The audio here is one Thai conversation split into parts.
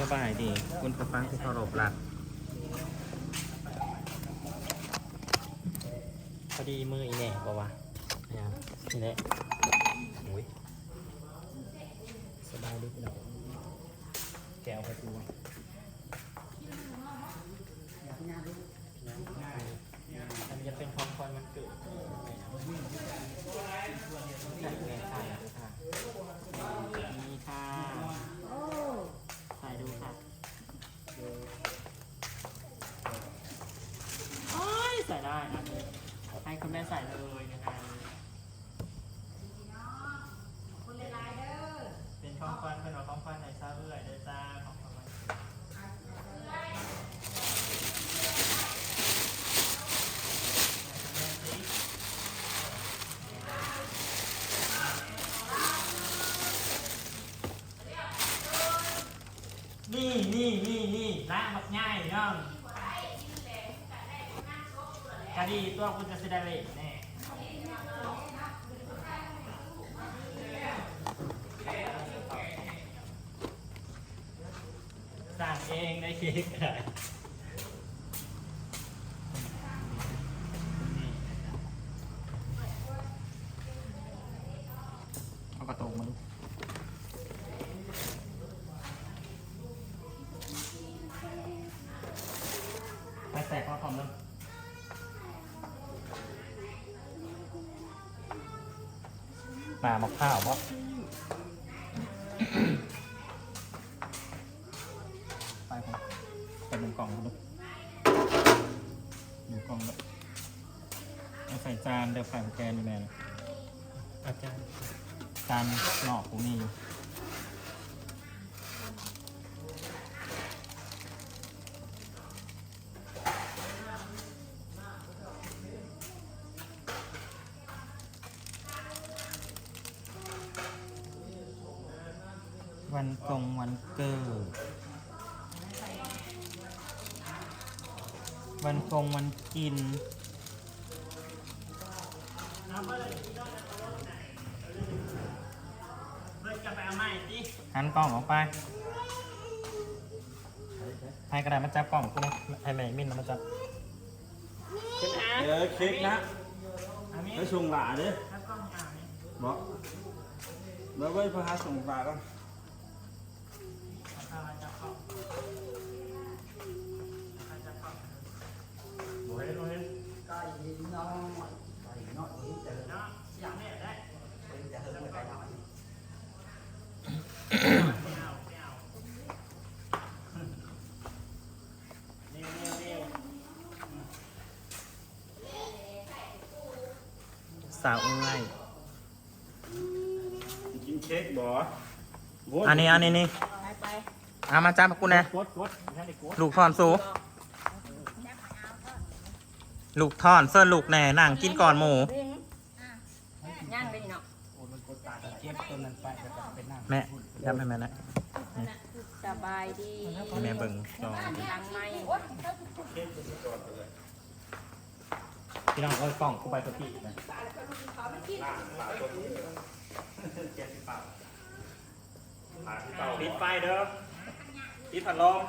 สบายดี คุณผู้ฟังที่เคารพรักพอดีมืออีแหน่บอว่าเนี่ยนี่แหละอุ้ยสบายดีพี่น้องแกวประตูอันนี้จะเป็นของคอนมันเกิด นี่นี่นี่นี่ล้านบักง่ายน้องคดีตัวคุณจะเสได็จเลยแน่สั่งเองได้เค้กอะไรเอาก มามะข้าวเพราะไปผมไปหนึ่งกล่องดูหนึ่งกล่องแบบเอาใส่จานเดี๋ยวใส่แกนนี่แม่นะอาจารย์จานหนอกผมมีอยู่ วันกงวันเกิด วันคงวันกิน หันกล้องออกไปให้กระดาษมาจับกล้องกูนะให้แม่มินมาจับเออเค้กนะแล้วส่งหลาเด้อบอกแล้วไว้พระฮัสส่งหลาก่อน สาวเอ้ยกินเค้กบ่อันนี้อันนี้นี่ไปไป เอามาจับกูนะกดกดนั่นดิกดลูกทอนสูลูกทอนเสื้อลูกแหน่นั่งกินก่อนหมูดึงย่างเลยเนาะเก็บต้นนั้นไปเป็นน้ำแม่ยับให้แม่นะสบายดีให้แม่เบิ่งจอหลังไม้พี่น้องเอากล่องกูไปสักทีนะปิดไฟเด้อ ปิดพัดลม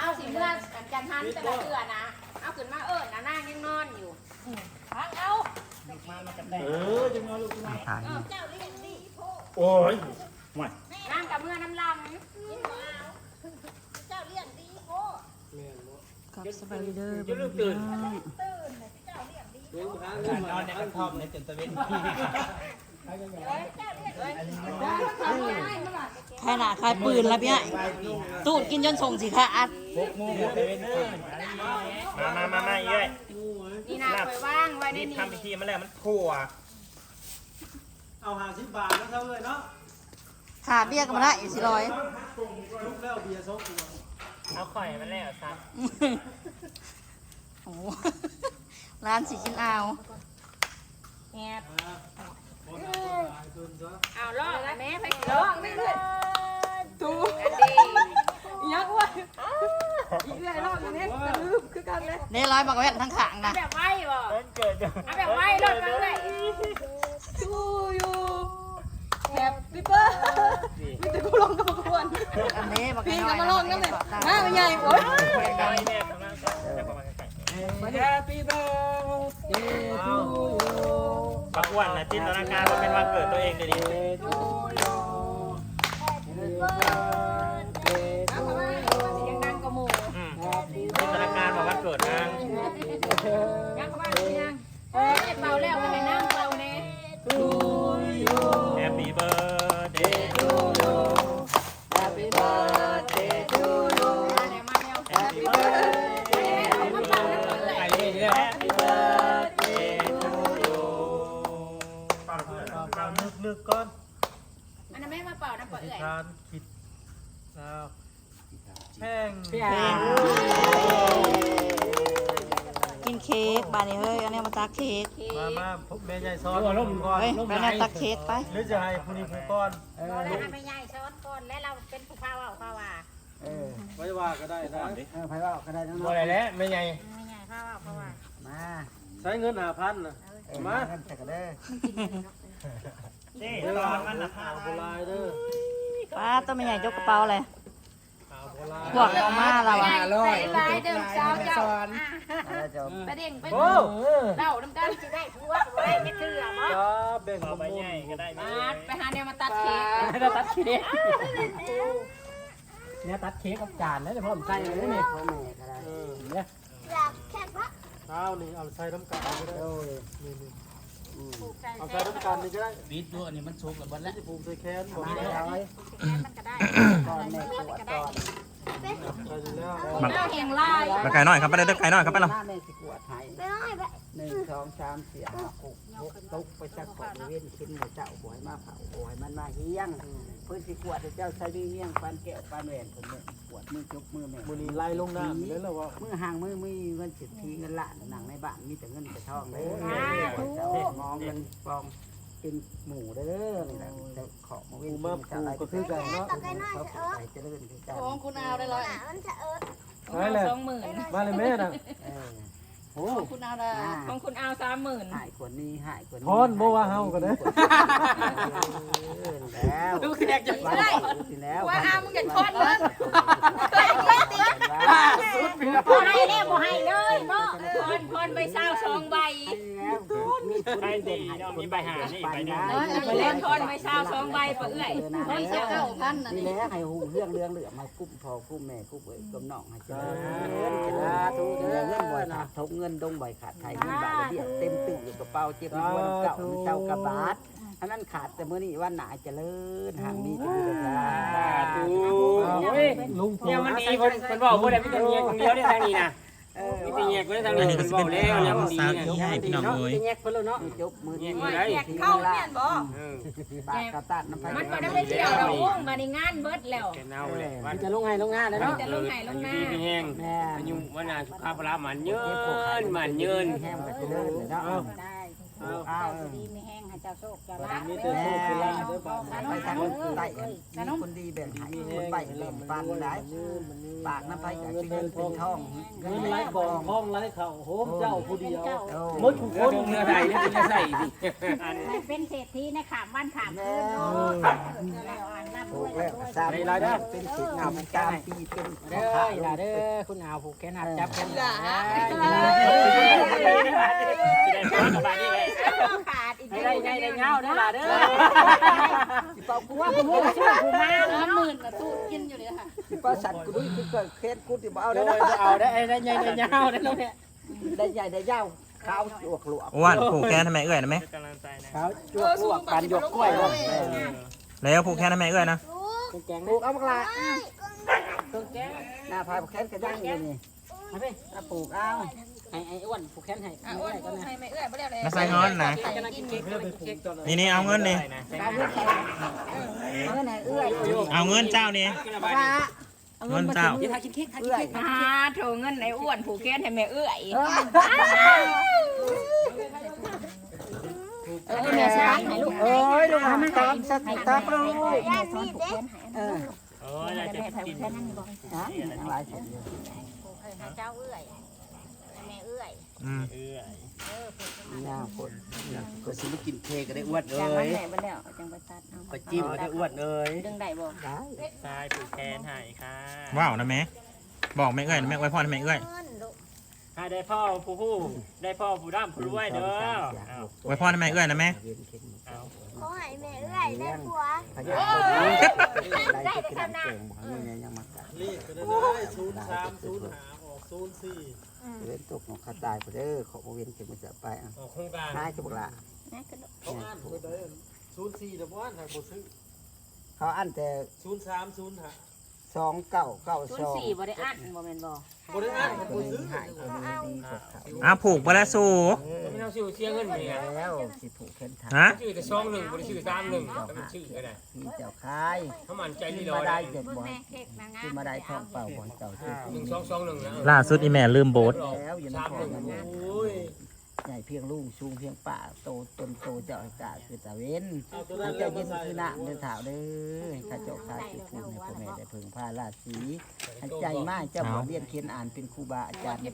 เอาสิเมื่อกันทันแต่ละเดือนนะ เอาขึ้นมาเอิญนะนางยังนอนอยู่พังเอาเออจังเลยลูกนะถ่ายเจ้าเรียกดีโอ้ยไม่นั่งกับเมื่อน้ำลังเจ้าเรียกดีโคกับสบายเด้อจะลูกตื่นนอนในกระท่อมในตื่นตะเวน ใครหนาใครปืนแล้วพี่ไอ้ตูดกินจนส่งสิคะอัดพกมูตะเวนเด้อมามามามาเอ้ยนี่นาคอยว่างไว้ในนี่นี้ทำพิธีมาแล้วมันทั่วเอาหาสิบบาทแล้วเท่าเลยเนาะขาเบี้ยกันมาได้อีกสิร้อยลุกแล้วเบียร์ซกตัวเอาข่อยมาแล้วซะโอ้โหร้านสีกินเอาแอบคน เอาลองแม่ไปลองไม่เลยตูยักษ์ว่าอีกเลยลองอย่างนี้ลืมคือกันเลยเนี่ร้อยบอกแว่นทั้งขางนะแบบไหวบ่เกิดอาแบบไหวลดมาเลยตูอยู่แฮปปี้เปอร์มิแต่กูลงกับกวนอันนี้บอกพี่กับมาลงนั่นเลยหน้าเป็นใหญ่โอ้ย Happy birthday to you ปักอ้วนนะจินตนาการว่าเป็นวันเกิดตัวเองเลยดิเอาเข้ามาเสียงดังกระหมูอืมจินตนาการว่าวันเกิดนางยังเข้ามาหรือยังเอ้ยเป่าแล้วก็ให้ พื่อนเป่านึกนึกก่อนอันนั้นแม่มาเป่านะเป่าเอื่อยทานคิดแล้วแพงกินเค้กบานนี้เฮ้ยอันนี้มาตักเค้กมามาพบแม่ใหญ่ซ้อนลมก่อนเฮ้ยไปเนี่ยตักเค้กไปหรือจะให้ผู้นี้ผู้ก้อนเราได้ทำให้ยายช้อนก่อนและเราเป็นผู้พาว่าพาว่าไว้ว่าก็ได้นะเออไผว่าก็ได้นะบ่ได้แล้วแม่ใหญ่ไม่ใหญ่พาว่าพาว่ามาใช้เงินหาพันนะมาใส่กันเด้อ นี่ตอนมันราคาโบราณเด้อป้าต้องไม่ใหญ่ยกกระเป๋าเลยข่าวโบราณบวกออกมาเราอะใส่ลายเดิมเจ้าเจ้าแล้วจะประเด็นไปโอ้เล่าน้ำกันจะได้ทั่วไว้ไม่เชื่อมั้งจ้าแบ่งของใหญ่ก็ได้มาไปหาแนวมาตัดเค้กให้เราตัดเค้กเนี่ยตัดเค้กกับจานนะเดี๋ยวผมใส่เลยนี่พ่อแม่ก็ได้เออเนี่ยข้าวนี่เอาใส่น้ำกันก็ได้นี่นี่ เอาใส่น้ำกันนี่ก็ได้วิดด้วยอันนี้มันสุกกับเบดแล้วที่ผูกใส่แขนบอกมาได้แล้วมันก็ได้ก่อนแม่ปวด ก่อนใส่แล้วเราเองลายมาไก่หน่อยครับไปเลยเด้อไก่หน่อยครับไปหละน้าแม่สิปวดให้หนึ่งสองสามสี่ห้าหกหกตุกไปจักของเว้นขึ้นมาเจ้าหวยมาเผาหวยมันมาเฮี้ยงเพื่อสิปวดเจ้าใช้มีเมี่ยงฟันแก้วฟันแหวนผมเนี่ยปวดมือจุกมือแม่มือนี้ไล่ลงน้ำเลยแล้วว่ามือห่างมือมือเงินสิทธิเงินละหนังในบ้านมีแต่เงินแต่ทองเลยเจ้ามองเงินฟอง เป็นหมูเด้อนี่แหละจะขอมาเว้นก็คือกันเนาะเขาไปเจริญคือกันของคุณเอาได้เลยได้เลยสองหมื่นมาเลยแม่นะเออโอ้คุณเอาได้ของคุณเอาสามหมื่นหายคนนี้หายคนนี้พอนบ่ว่าเฮากันเด้อแล้วดูแขกจะว่าได้แล้วว่าอามึงอย่าทอดเลย พอให้แล้วพอให้เลยบ่พอนพอนไปเศร้าสองใบมีคนเด่นหายคนไปหานี่ไปนะไปเล่นพอนไปเศร้าสองใบปื่อยเฮ้ยเสียเก้าพันนะนี่นี่แหละให้หูเรื่องเรื่องเหลือมากุ้มพอกุ้มแม่กุ้มเอ้ยกุ้มน้องให้เจริญเจริญทุกเงินบ่อยขาดทงเงินดงบ่อยขาดไทยเงินบาทเดียวเต็มตึกอยู่กระเป๋าเจ็บหัวน้ำเก่าเจ้ากระบาด อันนั้นขาดแต่เมื่อนี้วันหนาเจริญห่างมีแต่มีแต่สาธุลุงเนี่ยมันดีคนคนบอกว่าได้มีแต่เงียคนเดียวได้ทางนี้นะเออมีแต่เงียคนได้ทางอันนี้นี้ก็คนสิบเป็อนกแล้วเนี่ยมันดีสาวนะอีให้พี่น้องเอ้ยเงียคนแล้วเนาะจบมือที่เข้าเมียนบ่เออปากกระตัดน้ำไปมันก็ได้ไปเที่ยวเราอุ้งมาในงานเบิดแล้วแกเน่าเลยมัวันนจะลงให้ลงงานเลยมันเนาะจะลงไหนลงหน้าดีมีแห้งแม่อายุวันนาสุขภาพมันเยินมันเยินแห้งไปเจริญเลยเนาะได้อ้าวดีไม่แห้งให้เจ้าโชคจ้าลามีแต่โชคคือลาเด้อไปทางคนใต้มีคนดีแบ่งให้คนไปเล่นปันได้ปากน้ำไปกับเงินเป็นทองเงินไหลบ่อห้องไหลเข่าโหมเจ้าผู้เดียวมดดทุกคนเรือใส่เนี่ยจะใส่สิเป็นเศรษฐีในขามวันขามคืนถูกแล้วสามรายได้เป็นสิบงามกามปีเป็นเด้ออย่าเด้อคุณเอาผูกแขนหักจับแขนอย่าได้ฟ้ากับบานี่เลยขาดอีก ได้ได้ได้เงาได้ละเด้อเป่ากูว่ากูรู้ชื่อกูมาสามหมื่นนะตู้กินอยู่เลยค่ะป้าสัตว์กูรู้คือเกิดเคสกูที่บ่เอาโดได้ยเอาได้ได้ใหญ่ได้เงาได้แล้วเนี่ยได้ใหญ่ได้ยาวขาวจวกหลวกอ้วนผูกแขนทำไมเอ้ยนะแม่กำลังใจนะขาวจวกหลวกปันยกกล้วยบ่แล้วผูกแขนทำไมเอ้ยนะแกงลูกเอาบักละหน้าพายผูกแขนกระย่างอยู่นี่ มาพี่ถ้าปลูกเอาให้ไอ้อ้วนผูกแขนให้อะอ้วนกูให้ไม่เอื้อยไม่ได้เลยมาใส่งอนนะใส่กินไม่ได้ไปผูกตอนไหนนี่นี่เอาเงินนี่เอาเงินใส่เอาเงินให้เอื้อยเอาเงินเจ้านี่ปลาเงินเจ้าเอื้อยมาโถเงินในอ้วนผูกแขนให้แม่เอื้อยเออแม่สายให้ลูกเอ้ยลูกมาตอบสักตอบลูกเออโอ้ยอยากจะกินฮะทั้งหลาย สิเจ้าเอื้อยแม่เอื้อยอืมเอื้อยหน้าคนก็สิมากินเค้กก็ได้อ้วนเลจังมันยแหน่ไปแล้วจังไปตัดเอาก็จิ้มก็ได้อ้วนเลยดึงได้บ่ได้ทรายผูกแขนให้ค่ะว้าวนะแม่บอกแม่เอ้ยนะแม่ไว้พ่อนะแม่เอ้ยให้ได้พ่อผู้ผู้ได้พ่อผู้ร่ำผู้รวยเด้อเอาไว้พ่อนะแม่เอ้ยนะแม่เวียนเข็มเอาเขาหายแม่เอื้อยได้ผัวพยายามได้จะกินน้ำแกงบ่นี่ยังมากัดเลขก็ได้ศูนย์สามศูนย์หาออก ศูนย์สี่เล่นตกของข้าตายไปเด้อขอบ่เวียนเข็มมันจะไปอะออกโครงการนายจะบอกละนะกระโดดเขาอ่านไปได้ศูนย์สี่แต่ว่าทางบ่ซื้อเขาอันแต่ศูนย์สามศูนย์หา สองเก้าเก้าศูนสย์องสี่บ่ได้อัดบ่แม่นบ่บ่ได้อ่านก็บ่ซื้อหายคนนี้ดีกว่าเขาอ้าวผูกไปแล้วสู้ไม่ต้องชื่อเสียเงินเนี่ยแล้วสิผูกแขนทาฮะชื่อแต่ซองหนึ่งบริชื่อสามหนึ่งแต่มันชื่อก็ได้พี่เจ้าคายเขามันใจที่ที่ร้อมายได้ได้เจ็ดบ่อยเค้กนางงาที่มาได้ท่องเป่าบ่อยเจ้าที่หนึ่งสองสองหนึ่งนะล่าสุดอีแม่ลืมโบสแล้วอย่ามาขอมันโอ้ย ใหญ่เพียงลุงสูงเพียงป่าโตตนโตเจ้าอากาศคือตาเว้นเอาตัวข้านั้นเจ้าแล้วยิมานใส่คือหน้าเดินถาวเด้อข้าเจ้าข้าคือผู้ในพ่อแม่ได้เพึงพาราศีให้ใจมากเจ้าบ่เรียนเขียนอ่านเป็นครูบาอาจารย์เด้อ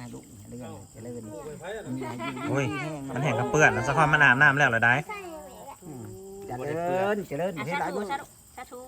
ให้ลูกให้เรื่องเจริญไปไผอะมีให้ดีโอ้ยมันแห้งกับเปื้อนแล้วสักวันมันอาบน้ำแล้วเหรอได้ใส่แม่ละอืมเจริญเจริญอะให้สาหลายธุบุญสาธุสาธุ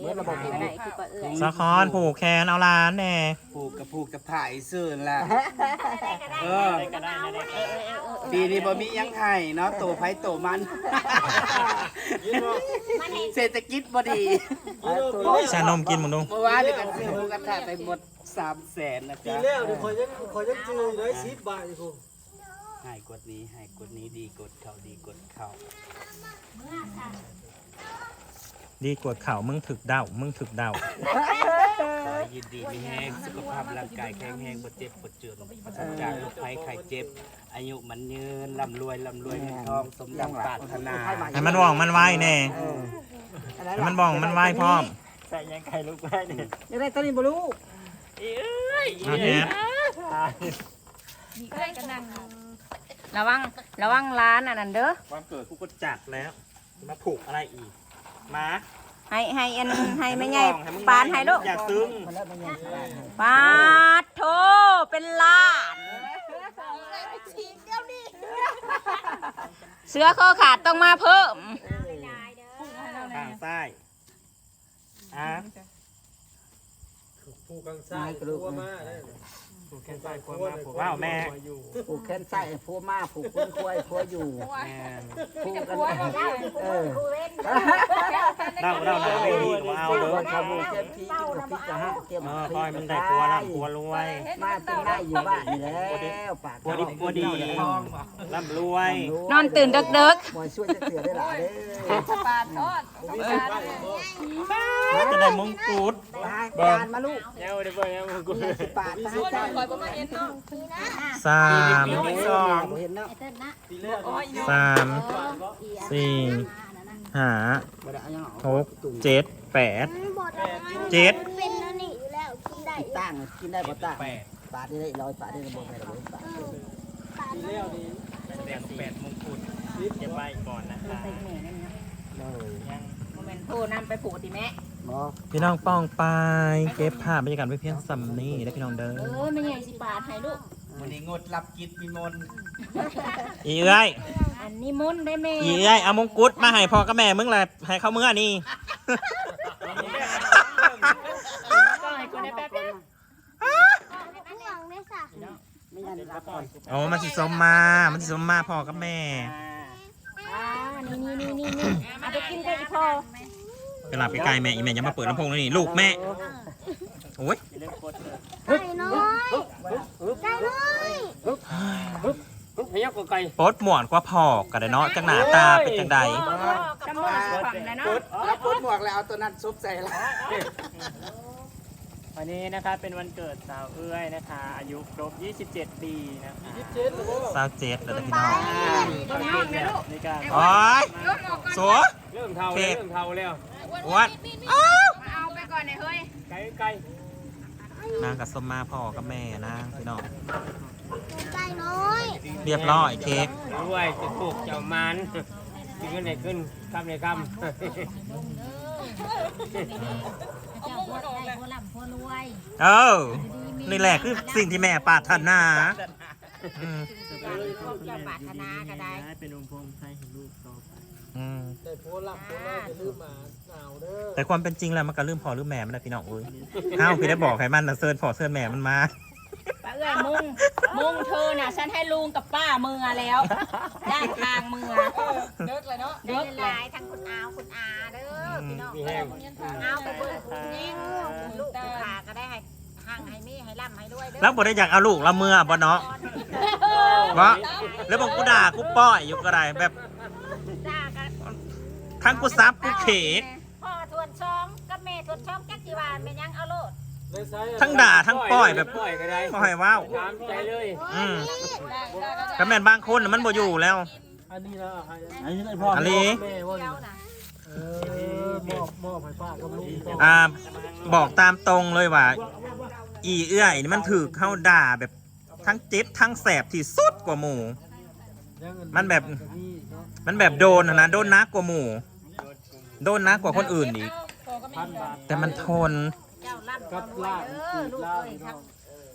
เมื่อระบบได้คือปะเอื้อยสะคอนผูกแขนเอาล้านแน่ผูกกับผูกกับผายซื่นล่ะเออได้ก็ได้นะได้ก็ได้ปีนี้บ่มียังให้เนาะโตไผโตมันยินบ่เศรษฐกิจบ่ดีชานมกินมึงดูเมื่อวานนี่กันซื้อหมูกระทะไปหมด3แสนนะปีจ๊ะแล้วนี่ข่อยยังข่อยยังจืออยู่ได้10บาทอีกพุ่นให้กดนี้ให้กดนี้ดีกดเข้าดีกดเข้า ดีกว่าเข่ามึงถึกเดามึงถึกเดาขอให้ยินดีมีแห้งสุขภาพร่างกายแข็งแรงบ่เจ็บบ่เจือนปราศจากโรคภัยไข้เจ็บ อายุมันยืนร่ำรวยร่ำรวยเงินทองสมดังปรารถนาให้มันว่องมันไหวแน่ให้มันว่องมันไหวพร้อมใส่ยังไข่ลูกไว้เนี่ยยังได้ตอนนี้บ่รู้อีเอ้ยเอาแฮะระวังระวังร้านอันนั้นเด้อวันเกิดกูก็จัดแล้วจะมาผูกอะไรอีก มาให้ให้อันให้แม่ใหญ่ให้มึงปานให้ลูกอย่าซึ้งมาแล้วมันยังสิบาทให้ปาดโทเป็นล้านเสือคอขาดต้องมาเพิ่มข้างซ้ายอะผูกกลางซ้ายตัวมาได้ ผูกแขนซ้ายควรมาผูกว้าวแม่ผูกแขนใส่ผัวมาผูกคนควายผัวอยู่แม่ผูกกันเออเล่าเล่าหนาไม่ดีก็มาเอาเด้อวันชาบูเต็มที่กินกับพริกกะฮะเตรียมเออคอยมันได้ตัวละตัวรวยมาเป็นได้อยู่บ้านนี่แล้วปากตัวดีตัวดีร่ำรวย นอนตื่นเด็กมวยช่วยจะเตือนได้หลายเด้อมีสิบใบบ่จะได้มงกุฎจานมาลูกเดี๋ยวเดี๋ยวเดี๋ยวกูสิบบาทให้จาสามสองเห็นเนาะปีแล้วนี่สามสี่ห้าหกเจ็ดแปดเจ็ดเป็นนั่นนี่อยู่แล้วกินได้ตั้งกินได้บ่ตั้งบาทได้ร้อยบาทได้บ่ให้ร้อยบาทปีแล้วนี่แปดแปดมงกุฎเก็บไว้ก่อนนะคะยัง นต์โทรนำไปผูกติแม่บ่พี่น้องป้องไปเก็บภาพบรรยากาศไว้เพียงสำนี้ได้อพี่น้องเด้อเออไม่ใหญ่สิบาทให้ลูกวันนี้งดรับกิจมีมนอีเอ้ยอันนี้มุนได้แม่อีเอ้ยเอามงกุฎมาให้พ่อกับแม่มึงเลยให้เขาเมื่อนี่ก็ให้คนได้แป๊บเดียวผู้หวังได้สักไม่ยันรับก่อนโอ้มันสิสมมา มันสิสมมาพ่อกับแม่ อ่า นี่นี่นี่นี่นี่เอาไปกินกับอีพ่อไปหลับไปไกลแม่อีแม่อยังมาเปิดลำโพงเลยนี่ลูกแม่โอ้ยไก่น้อยไก่น้อยพยักไก่โป๊ดหมวนกว่าพ่อกันเนาะจังหน้าตาเป็นจังใดจำนวนฝั่งนะเนาะรับปลดหมวกแล้วเอาตัวนั้นซุบใส่ละ วันนี้นะคะเป็นวันเกิดสาวเอื้อยนะคะ อายุครบ 27 ปีนะคะเจ็ดแล้วบ่สาวเจ็ดแล้วแต่พี่น้องต้องกินแล้วในการโอ้ยสัวเริ่มเท่าแล้วเริ่มเท่าแล้ววัดเอาไปก่อนเลยเฮ้ยไก่ไก่นางกับสมมาพ่อกับแม่นางพี่น้องไก่น้อยเรียบร้อยเค้กรวยจะถูกเจ้ามันกินกันไหนขึ้นคำในคำ เออนี่แหละคือสิ่งที่แม่ปรารถนาอืมเจ้าปรารถนาก็ได้เป็นองค์พงไทยให้ลูกต่อไปอืมได้โพลับโพลับจะลืมมาหนาวเด้อแต่ความเป็นจริงแล้วมันก็ลืมพ่อลืมแม่มันนะพี่น้องเอ้ยห้าวพี่ได้บอกให้มันนะเซิร์นพ่อเซิร์นแม่มันมาป้า เอ้ยมุงมุงเธอน่ะ ฉันให้ลุงกับป้ามือแล้วด้านทางมือเลิกเลยเนาะเด็กหลายทั้งคุณอาวคุณอาเด้อพี่น้องมีแห้งเอาไปเบิ่งคุณยิ่งลูกผู้ขาก็ได้ให้ห่างให้มีให้ร่ำให้ด้วยเด้อแล้วบ่ได้อยากเอาลูกละเมื่อบ่เนาะวะแล้วบอกกูด่ากูป้อยอยู่ก็ได้แบบจ้ากันทั้งกูซับกูเขกพ่อทวนช่องกับแม่ทวนช่องจักจีวานแม่ยังเอาโลดได้ไซส์ ทั้งด่าทั้งป้อยแบบปล่อยก็ได้ป้อยว้าวตามใจเลยอืมก็แม่นบางคนน่ะมันบ่อยู่แล้ว อันนี้นะให้อันนี้ได้พ่ออันนี้แม่ว่าเจ้าน่ะเออมอบมอบให้ป้ากับลุงต่ออ่าบอกตามตรงเลยว่า อีเอื้อยนี่มันถือเข้าด่าแบบทั้งเจ็บทั้งแสบที่สุดกว่าหมู่มันแบบมันแบบโดนอะนะโดนนักกว่าหมู่โดนนักกว่าคนอื่นอีกพันบาทแต่มันทน เจ้าร่ำกับรวยลาบเด้อลูกเอ้ยทั้ง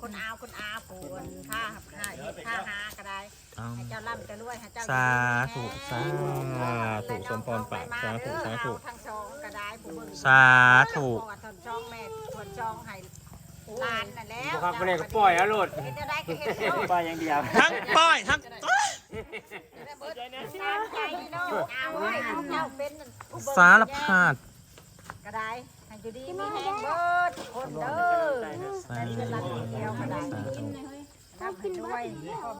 คุณอาวคุณอาปูนค่าค่าเฮ็ดค่าหาก็ได้เอาให้เจ้าร่ำจะรวยให้เจ้าสาธุสาธุสมพรปากสาธุสาธุทั้งสองก็ได้ผู้เบิ่งสาธุทวนช่องแม่ทวนช่องให้หลานน่ะแล้วบ่ครับบ่ได้ก็ปล่อยเอาโลดเฮ็ดได้ก็เฮ็ดเอาไปอย่างเดียวทั้งป้อยทั้งตามใจเนาะเอาไว้เจ้าเป็นผู้เบิ่งสารพัดก็ได้ ให้อยู่ดีมีแห้งเบิดคนเด้อ สาแต่ธุเป็นรักเดียวก็ได้สาธุทำให้ด้วย